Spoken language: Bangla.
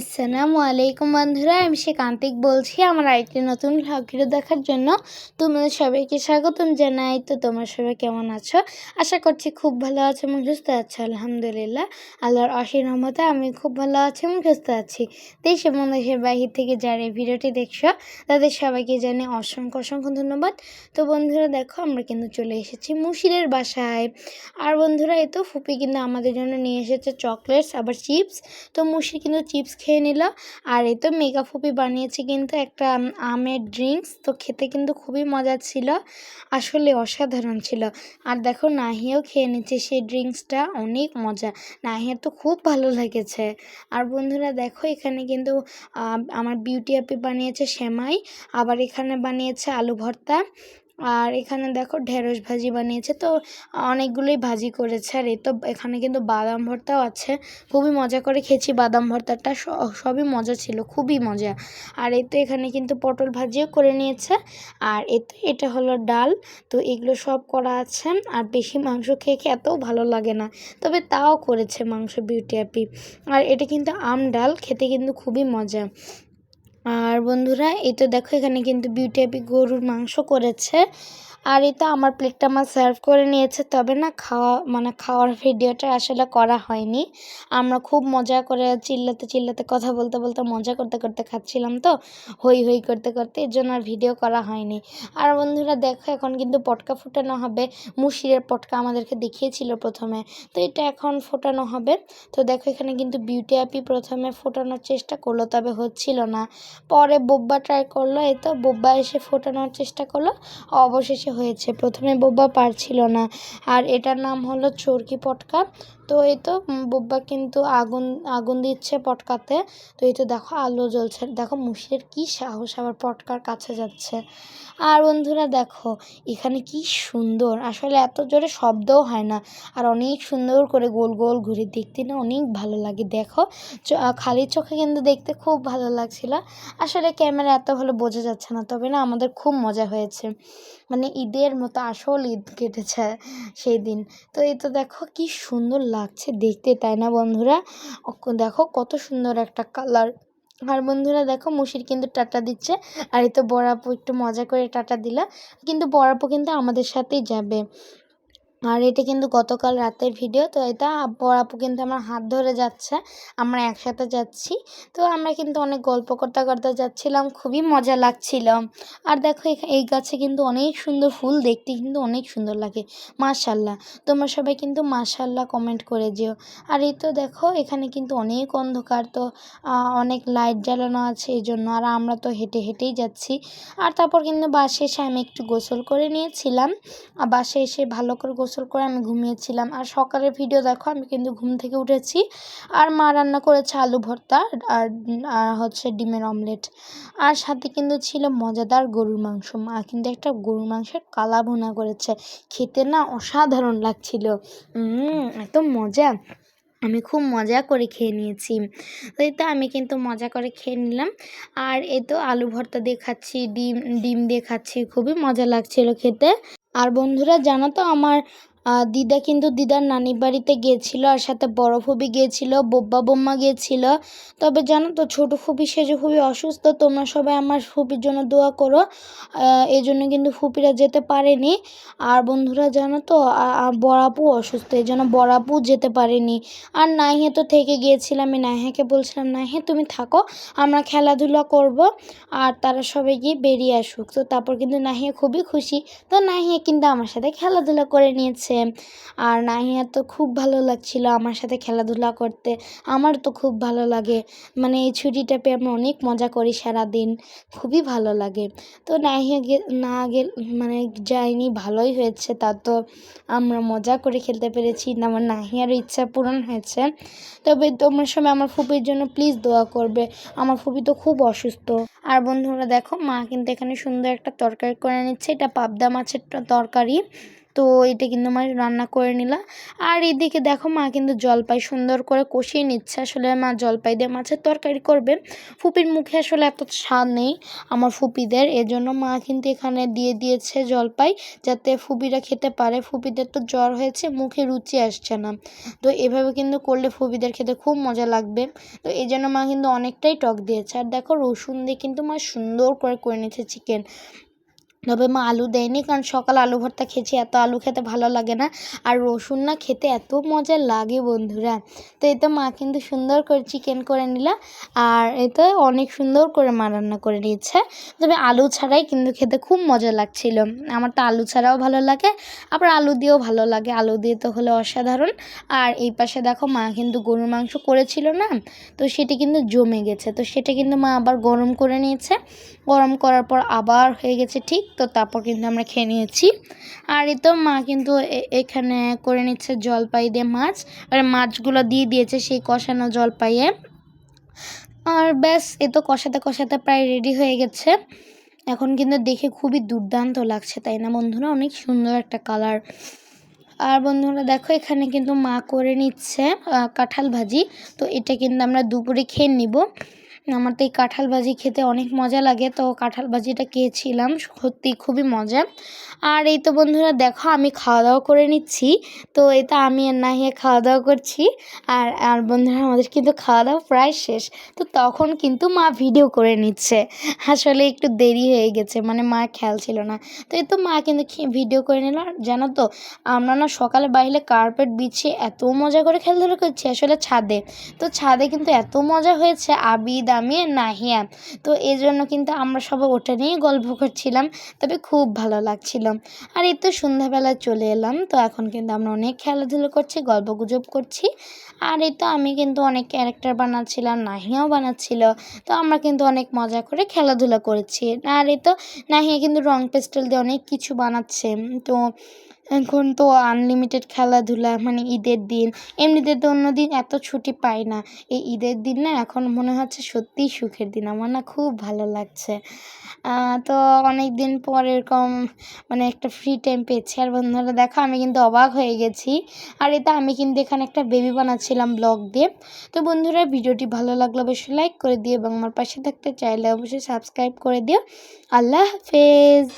আসসালামু আলাইকুম বন্ধুরা, আমি সে কান্তিক বলছি, আমার আরেকটি নতুন ভিডিও দেখার জন্য তোমাদের সবাইকে স্বাগতম জানাই। তো তোমার সবাই কেমন আছো? আশা করছি খুব ভালো আছো এবং সুস্থ আছো, আলহামদুলিল্লাহ। আল্লাহর অসীম রহমতে আমি খুব ভালো আছি এবং সুস্থ আছি। দেশ এবং দেশের বাহির থেকে যারা এই ভিডিওটি দেখছ, তাদের সবাইকে জানি অসংখ্য অসংখ্য ধন্যবাদ। তো বন্ধুরা দেখো, আমরা কিন্তু চলে এসেছি মুশিরের বাসায়। আর বন্ধুরা, এই তো ফুপি কিন্তু আমাদের জন্য নিয়ে এসেছে চকলেটস, আবার চিপস। তো মুশির কিন্তু চিপস খেয়ে নিল। আর এই তো মেগা ফুপি বানিয়েছে কিন্তু একটা আমের ড্রিঙ্কস তো খেতে কিন্তু খুবই মজা ছিল, আসলে অসাধারণ ছিল। আর দেখো, নাহিয়াও খেয়ে নিচ্ছে সেই ড্রিঙ্কসটা অনেক মজা। নাহিয়ার তো খুব ভালো লেগেছে। আর বন্ধুরা দেখো, এখানে কিন্তু আমার বিউটি অ্যাপি বানিয়েছে সেমাই, আবার এখানে বানিয়েছে আলু ভর্তা। আর এখানে দেখো ঢেঁড়স ভাজি বানিয়েছে, তো অনেকগুলোই ভাজি করেছে। আর এই তো এখানে কিন্তু বাদাম ভর্তাও আছে। খুবই মজা করে খেয়েছি বাদাম ভর্তাটা সবই মজা ছিল, খুবই মজা। আর এই তো এখানে কিন্তু পটল ভাজিও করে নিয়েছে। আর এই তো এটা হলো ডাল, তো এগুলো সব করা আছে। আর বেশি মাংস খেয়ে খেয়ে এতও ভালো লাগে না, তবে তাও করেছে মাংস বিউটি অ্যাপি। আর এটা কিন্তু আম ডাল, খেতে কিন্তু খুবই মজা। আর বন্ধুরা এই তো দেখো এখানে কিন্তু বিউটি অ্যাপি গরুর মাংস করেছে। আর এটা আমার প্লেটটা আমার সার্ভ করে নিয়েছে, তবে না খাওয়া মানে খাওয়ার ভিডিওটা আসলে করা হয়নি। আমরা খুব মজা করে চিল্লাতে চিল্লাতে কথা বলতে বলতে মজা করতে করতে খাচ্ছিলাম তো হই হই করতে করতে, এর জন্য আর ভিডিও করা হয়নি। আর বন্ধুরা দেখো, এখন কিন্তু পটকা ফোটানো হবে। মুশিরের পটকা আমাদেরকে দেখিয়েছিল প্রথমে, তো এটা এখন ফোটানো হবে। তো দেখো, এখানে কিন্তু বিউটি অ্যাপি প্রথমে ফোটানোর চেষ্টা করল, তবে হচ্ছিল না। পরে বোব্বা ট্রাই করল, এই তো বোব্বা এসে ফোটানোর চেষ্টা করল। অবশেষে হয়েছে। প্রথমে বোবা পারছিল না। আর এটার নাম হলো চরকি পটকা। তো এই তো বোব্বা কিন্তু আগুন আগুন দিচ্ছে পটকাতে। তো এই তো দেখো, আলো জ্বলছে। দেখো মুশিরের কি সাহস আবার পটকার কাছে যাচ্ছে। আর বন্ধুরা দেখো, এখানে কি সুন্দর। আসলে এত জোরে শব্দও হয় না। আর অনেক সুন্দর করে গোল গোল ঘুরে দেখতে না অনেক ভালো লাগে। দেখো খালি চোখে কিন্তু দেখতে খুব ভালো লাগছিল। আসলে ক্যামেরা এত ভালো বোঝা যাচ্ছে না, তবে না আমাদের খুব মজা হয়েছে। মানে ঈদের মতো আসল ঈদ কেটেছে সেই দিন। তো এই তো দেখো, কি সুন্দর লাগছে, দেখতে তাই না বন্ধুরা? দেখো কত সুন্দর একটা কালার আর বন্ধুরা দেখো মুশির কিন্তু টাটা দিচ্ছে। আর এই তো বড়াপু একটু মজা করে টাটা দিলা। কিন্তু বড়াপু কিন্তু আমাদের সাথেই যাবে। আর এটা কিন্তু গতকাল রাতের ভিডিও, তো এটা বড়াপু কিন্তু আমার হাত ধরে যাচ্ছে, আমরা একসাথে যাচ্ছি। তো আমরা কিন্তু অনেক গল্প করতে করতে যাচ্ছিলাম, খুবই মজা লাগছিল। আর দেখো এই গাছে কিন্তু অনেক সুন্দর ফুল, দেখতে কিন্তু অনেক সুন্দর লাগে মাশাল্লাহ তোমরা সবাই কিন্তু মাশাল্লাহ কমেন্ট করে যেও। আর এই তো দেখো, এখানে কিন্তু অনেক অন্ধকার, তো অনেক লাইট জ্বালানো আছে এই জন্য, আর আমরা তো হেঁটে হেঁটেই যাচ্ছি। আর তারপর কিন্তু বাসে এসে আমি একটু গোসল করে নিয়েছিলাম। আর বাসে এসে ভালো করে গোসল করে আমি ঘুমিয়েছিলাম। আর সকালের ভিডিও দেখো, আমি কিন্তু ঘুম থেকে উঠেছি। আর মা রান্না করেছে আলু ভর্তা আর হচ্ছে ডিমের অমলেট আর সাথে কিন্তু ছিল মজাদার গরুর মাংস। মা কিন্তু একটা গরুর মাংসের কালা ভুনা করেছে। খেতে না অসাধারণ লাগছিল। এত মজা। আমি খুব মজা করে খেয়ে নিয়েছি। এই তো আমি কিন্তু মজা করে খেয়ে নিলাম। আর এই তো আলু ভর্তা দিয়ে খাচ্ছি, ডিম ডিম দিয়ে খাচ্ছি। খুবই মজা লাগছিল খেতে। আর বন্ধুরা জানো তো আমার দিদা কিন্তু দিদার নানির বাড়িতে গিয়েছিল আর সাথে বড় ফুবি গিয়েছিল, বোব্বা বোম্মা গিয়েছিল। তবে জানো তো, ছোটো ফুপি সেজো খুবই অসুস্থ, তোমরা সবাই আমার ফুপির জন্য দোয়া করো। এই জন্য কিন্তু ফুপিরা যেতে পারেনি। আর বন্ধুরা, জানো তো বড়াপু অসুস্থ, এই জন্য বড়াপু যেতে পারেনি। আর নাইহে তো থেকে গিয়েছিলাম, আমি নাইহাকে বলছিলাম, নাইহে, তুমি থাকো, আমরা খেলাধুলা করব, আর তারা সবাই গিয়ে বেরিয়ে আসুক। তো তারপর কিন্তু নাহিয়া খুবই খুশি। তো নাহিয়া কিন্তু আমার সাথে খেলাধুলা করে নিয়েছে। আর নাহিয়া তো খুব ভালো লাগছিল আমার সাথে খেলাধুলা করতে। আমার তো খুব ভালো লাগে। মানে এই ছুটিটা পেয়ে আমরা অনেক মজা করি সারাদিন। খুবই ভালো লাগে। তো নাহিয়া না গেল মানে যায়নি, ভালোই হয়েছে। তা তো আমরা মজা করে খেলতে পেরেছি। আমার নাহিয়ারও ইচ্ছা পূরণ হয়েছে। তবে তোমরা সবাই আমার ফুপির জন্য প্লিজ দোয়া করবে। আমার ফুপি তো খুব অসুস্থ। আর বন্ধুরা দেখো, মা কিন্তু এখানে সুন্দর একটা তরকারি করে নিচ্ছে। এটা পাবদা মাছের তরকারি। তো এটা কিন্তু মা রান্না করে নিলাম আর এদিকে দেখো মা কিন্তু জলপাই সুন্দর করে কষিয়ে নিচ্ছে। আসলে মা জলপাই দিয়ে মাছের তরকারি করবে। ফুপির মুখে আসলে এত স্বাদ নেই আমার ফুপিদের। এজন্য মা কিন্তু এখানে দিয়ে দিয়েছে জলপাই যাতে ফুপিরা খেতে পারে। ফুপিদের তো জ্বর হয়েছে, মুখে রুচি আসছে না। তো এভাবে কিন্তু করলে ফুপিদের খেতে খুব মজা লাগবে। তো এই জন্য মা কিন্তু অনেকটাই টক দিয়েছে। আর দেখো রসুন দিয়ে কিন্তু মা সুন্দর করে করে নিয়েছে চিকেন তবে মা আলু দেয়নি কারণ সকাল আলু ভর্তা খেয়েছি, এত আলু খেতে ভালো লাগে না। আর রসুন না খেতে এত মজা লাগে বন্ধুরা। তো এতে মা কিন্তু সুন্দর করে চিকেন করে নিলা আর এতে অনেক সুন্দর করে মা রান্না করে নিয়েছে। তবে আলু ছাড়াই কিন্তু খেতে খুব মজা লাগছিল। আমার তো আলু ছাড়াও ভালো লাগে, আবার আলু দিয়েও ভালো লাগে। আলু দিয়ে তো হলে অসাধারণ। আর এই পাশে দেখো মা কিন্তু গরুর মাংস করেছিল না, তো সেটি কিন্তু জমে গেছে। তো সেটা কিন্তু মা আবার গরম করে নিয়েছে। গরম করার পর আবার হয়ে গেছে ঠিক, তো তারপর কিন্তু আমরা খেয়ে নিয়েছি। আর এই তো মা কিন্তু এখানে করে নিচ্ছে জলপাই দিয়ে মাছ, আর মাছগুলো দিয়ে দিয়েছে সেই কষানো জলপাইয়ে। আর ব্যাস, এ তো কষাতে কষাতে প্রায় রেডি হয়ে গেছে। এখন কিন্তু দেখে খুবই দুর্দান্ত লাগছে, তাই না বন্ধুরা? অনেক সুন্দর একটা কালার আর বন্ধুরা, দেখো এখানে কিন্তু মা করে নিচ্ছে কাঁঠাল ভাজি, তো এটা কিন্তু আমরা দুপুরে খেয়ে নিব। আমার তো এই কাঁঠাল ভাজি খেতে অনেক মজা লাগে, তো কাঁঠাল ভাজিটা খেয়েছিলাম, সত্যি খুবই মজা। আর এই তো বন্ধুরা দেখো, আমি খাওয়া দাওয়া করে নিচ্ছি, তো এটা আমি আর নাহিয়া খাওয়া দাওয়া করছি, আর আর বন্ধুরা আমাদের কিন্তু খাওয়া দাওয়া প্রায় শেষ, তো তখন কিন্তু মা ভিডিও করে নিচ্ছে, আসলে একটু দেরি হয়ে গেছে মানে মা খেয়াল ছিল না, তো এই তো মা কিন্তু ভিডিও করে নিল, আর জানো তো, আমরা না সকালে বাইরে কার্পেট বিছিয়ে এত মজা করে খেলাধুলা করছি, আসলে ছাদে, তো ছাদে কিন্তু এত মজা হয়েছে, আবিদ আমি নাহিয়া তো এই জন্য কিন্তু আমরা সবাই ওটা নিয়েই গল্প করছিলাম, তবে খুব ভালো লাগছিল। আর এই তো সন্ধ্যাবেলায় চলে এলাম, তো এখন কিন্তু আমরা অনেক খেলাধুলো করছি গল্প গুজব করছি। আর এই তো আমি কিন্তু অনেক ক্যারেক্টার বানাচ্ছিলাম, নাহিয়াও বানাচ্ছিল। তো আমরা কিন্তু অনেক মজা করে খেলাধুলা করেছি। আর এই তো নাহিয়া কিন্তু রং পেস্টেল দিয়ে অনেক কিছু বানাচ্ছে। তো এখন তো আনলিমিটেড খেলাধুলা মানে ঈদের দিন। এমনিতে তো অন্য দিন এত ছুটি পাই না। এই ঈদের দিন না এখন মনে হচ্ছে সত্যিই সুখের দিন। আমার না খুব ভালো লাগছে। তো অনেক দিন পর এরকম মানে একটা ফ্রি টাইম পেয়েছি। আর বন্ধুরা, দেখো, আমি কিন্তু অবাক হয়ে গেছি। আর এতে আমি কিন্তু এখানে একটা বেবি বানাচ্ছিলাম ব্লগ দিয়ে। তো বন্ধুরা, ভিডিওটি ভালো লাগলে অবশ্যই লাইক করে দিও এবং আমার পাশে থাকতে চাইলে অবশ্যই সাবস্ক্রাইব করে দিও। আল্লাহ হাফেজ!